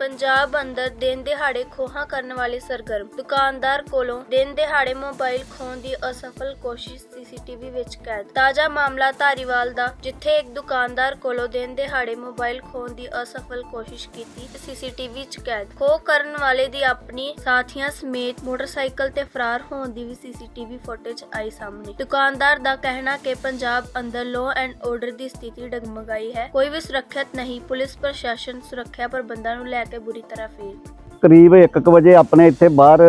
ਪੰਜਾਬ ਅੰਦਰ ਦਿਨ ਦਿਹਾੜੇ ਖੋਹਾਂ ਕਰਨ ਵਾਲੇ ਸਰਗਰਮ ਦੁਕਾਨਦਾਰ ਕੋਲੋਂ ਦਿਨ ਦਿਹਾੜੇ ਮੋਬਾਈਲ ਖੋਹਣ ਦੀ ਅਸਫਲ ਕੋਸ਼ਿਸ਼ ਸੀਸੀਟੀਵੀ ਵਿੱਚ ਕੈਦ। ਤਾਜ਼ਾ ਮਾਮਲਾ ਧਾਰੀਵਾਲ ਦਾ, ਜਿੱਥੇ ਇੱਕ ਦੁਕਾਨਦਾਰ ਕੋਲੋਂ ਦਿਨ ਦਿਹਾੜੇ ਮੋਬਾਈਲ ਖੋਹਣ ਦੀ ਅਸਫਲ ਕੋਸ਼ਿਸ਼ ਕੀਤੀ ਤੇ ਸੀਸੀਟੀਵੀ 'ਚ ਕੈਦ। ਖੋਹ ਕਰਨ ਵਾਲੇ ਦੀ ਆਪਣੀ ਸਾਥੀਆਂ ਸਮੇਤ ਮੋਟਰਸਾਈਕਲ ਤੇ ਫਰਾਰ ਹੋਣ ਦੀ ਵੀ ਸੀਸੀਟੀਵੀ ਫੁਟੇਜ ਆਈ ਸਾਹਮਣੇ। ਦੁਕਾਨਦਾਰ ਦਾ ਕਹਿਣਾ ਕਿ ਪੰਜਾਬ ਅੰਦਰ ਲਾਅ ਐਂਡ ਆਰਡਰ ਦੀ ਸਥਿਤੀ ਡਗਮਗਾਈ ਹੈ, ਕੋਈ ਵੀ ਸੁਰੱਖਿਅਤ ਨਹੀਂ, ਪੁਲਿਸ, ਪ੍ਰਸ਼ਾਸਨ, ਸੁਰੱਖਿਆ ਪ੍ਰਬੰਧਾਂ ਨੂੰ ਲੈ ਕੇ ਬੁਰੀ ਤਰ੍ਹਾਂ ਫੇਲ ਕਰੀਬ 1:00 ਵਜੇ ਆਪਣੇ ਇੱਥੇ ਬਾਹਰ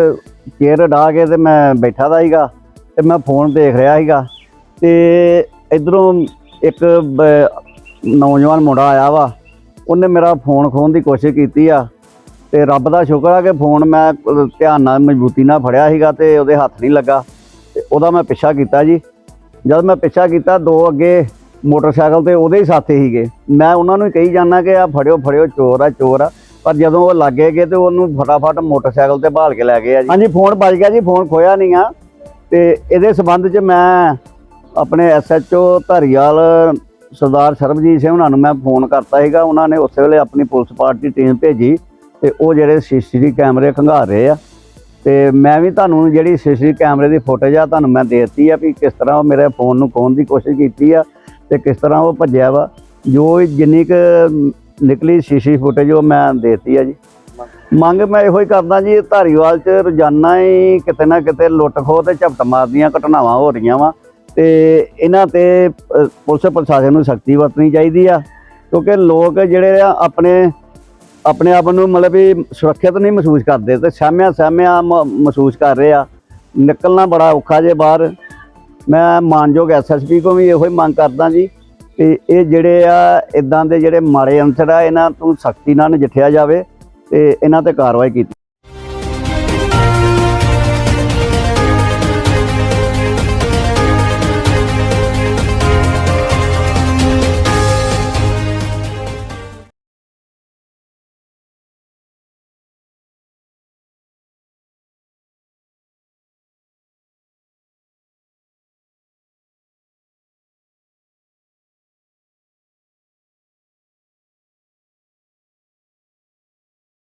ਚੇਅਰ ਢਾ ਕੇ ਤੇ ਮੈਂ ਬੈਠਾ ਦਾ ਸੀਗਾ ਤੇ ਮੈਂ ਫੋਨ ਦੇਖ ਰਿਹਾ ਸੀਗਾ ਤੇ ਇਧਰੋਂ ਇੱਕ ਨੌਜਵਾਨ ਮੁੰਡਾ ਆਇਆ ਵਾ, ਉਹਨੇ ਮੇਰਾ ਫੋਨ ਖੋਹਣ ਦੀ ਕੋਸ਼ਿਸ਼ ਕੀਤੀ ਆ ਤੇ ਰੱਬ ਦਾ ਸ਼ੁਕਰ ਆ ਕਿ ਫੋਨ ਮੈਂ ਧਿਆਨ ਨਾਲ ਮਜ਼ਬੂਤੀ ਨਾਲ ਫੜਿਆ ਸੀਗਾ ਤੇ ਉਹਦੇ ਹੱਥ ਨਹੀਂ ਲੱਗਾ ਤੇ ਉਹਦਾ ਮੈਂ ਪਿੱਛਾ ਕੀਤਾ ਜੀ। ਜਦ ਮੈਂ ਪਿੱਛਾ ਕੀਤਾ ਦੋ ਅੱਗੇ ਮੋਟਰਸਾਈਕਲ ਤੇ ਉਹਦੇ ਹੀ ਸਾਥੀ ਸੀਗੇ। ਮੈਂ ਉਹਨਾਂ ਨੂੰ ਹੀ ਕਹੀ ਜਾਂਦਾ ਕਿ ਆ ਫੜਿਓ ਫੜਿਓ, ਚੋਰ ਆ ਚੋਰ ਆ। ਪਰ ਜਦੋਂ ਉਹ ਲੱਗੇ ਗਏ ਤੇ ਉਹਨੂੰ ਫਟਾਫਟ ਮੋਟਰਸਾਈਕਲ ਤੇ ਭਾਲ ਕੇ ਲੈ ਗਏ ਆ ਜੀ। ਹਾਂਜੀ, ਫੋਨ ਬਚ ਗਿਆ ਜੀ, ਫੋਨ ਖੋਇਆ ਨਹੀਂ ਆ। ਤੇ ਇਹਦੇ ਸਬੰਧ 'ਚ ਮੈਂ ਆਪਣੇ ਐਸਐਚਓ ਧਾਰੀਵਾਲ, ਸਰਦਾਰ ਸਰਬਜੀਤ ਸਿੰਘ ਉਹਨਾਂ ਨੂੰ ਮੈਂ ਫੋਨ ਕਰਤਾ ਸੀਗਾ। ਉਹਨਾਂ ਨੇ ਉਸੇ ਵੇਲੇ ਆਪਣੀ ਪੁਲਿਸ ਪਾਰਟੀ ਟੀਮ ਭੇਜੀ ਤੇ ਉਹ ਜਿਹੜੇ ਸੀਸੀਟੀਵੀ ਕੈਮਰੇ ਖੰਗਾਰ ਰਹੇ ਆ। ਤੇ ਮੈਂ ਵੀ ਤੁਹਾਨੂੰ ਜਿਹੜੀ ਸੀਸੀਟੀਵੀ ਕੈਮਰੇ ਦੀ ਫੁਟੇਜ ਆ, ਤੁਹਾਨੂੰ ਮੈਂ ਦੇਤੀ ਆ ਵੀ ਕਿਸ ਤਰ੍ਹਾਂ ਉਹ ਮੇਰੇ ਫੋਨ ਨੂੰ ਖੋਹਣ ਦੀ ਕੋਸ਼ਿਸ਼ ਕੀਤੀ ਆ ਤੇ ਕਿਸ ਤਰ੍ਹਾਂ ਉਹ ਭੱਜਿਆ ਵਾ। ਜੋ ਜਿੰਨੀ ਕੁ ਨਿਕਲੀ ਸੀਸੀ ਫੁਟੇਜ, ਉਹ ਮੈਂ ਦੇਤੀ ਆ ਜੀ। ਮੰਗ ਮੈਂ ਇਹੋ ਹੀ ਕਰਦਾ ਜੀ, ਧਾਰੀਵਾਲ ਚ ਰੋਜ਼ਾਨਾ ਹੀ ਕਿਤੇ ਨਾ ਕਿਤੇ ਲੁੱਟ ਖੋਹ ਤੇ ਝਪਟ ਮਾਰਦੀਆਂ, ਘਟਨਾਵਾਂ ਹੋ ਰਹੀਆਂ ਵਾ। ਤੇ ਇਹਨਾਂ ਤੇ ਪੁਲਿਸ ਪ੍ਰਸ਼ਾਸਨ ਨੂੰ ਸਖਤੀ ਵਰਤਣੀ ਚਾਹੀਦੀ ਆ, ਕਿਉਂਕਿ ਲੋਕ ਜਿਹੜੇ ਆ ਆਪਣੇ ਆਪਣੇ ਆਪ ਨੂੰ ਮਤਲਬ ਵੀ ਸੁਰੱਖਿਅਤ ਨਹੀਂ ਮਹਿਸੂਸ ਕਰਦੇ ਤੇ ਸਹਿਮਿਆ ਸਹਿਮਿਆ ਮ- ਮਹਿਸੂਸ ਕਰ ਰਹੇ ਆ। ਨਿਕਲਣਾ ਬੜਾ ਔਖਾ ਜੇ ਬਾਹਰ। ਮੈਂ ਮਾਨਯੋਗ ਐਸਐਸਪੀ ਕੋ ਵੀ ਇਹੋ ਹੀ ਮੰਗ ਕਰਦਾ ਜੀ। ਤੇ ਇਹ ਜਿਹੜੇ ਆ ਇਦਾਂ ਦੇ ਜਿਹੜੇ ਮਾੜੇ ਅੰਸਰ ਆ, ਇਹਨਾਂ ਤੋਂ ਸਖਤੀ ਨਾਲ ਨਜਿੱਠਿਆ ਜਾਵੇ ਤੇ ਇਹਨਾਂ ਤੇ ਕਾਰਵਾਈ ਕੀਤੀ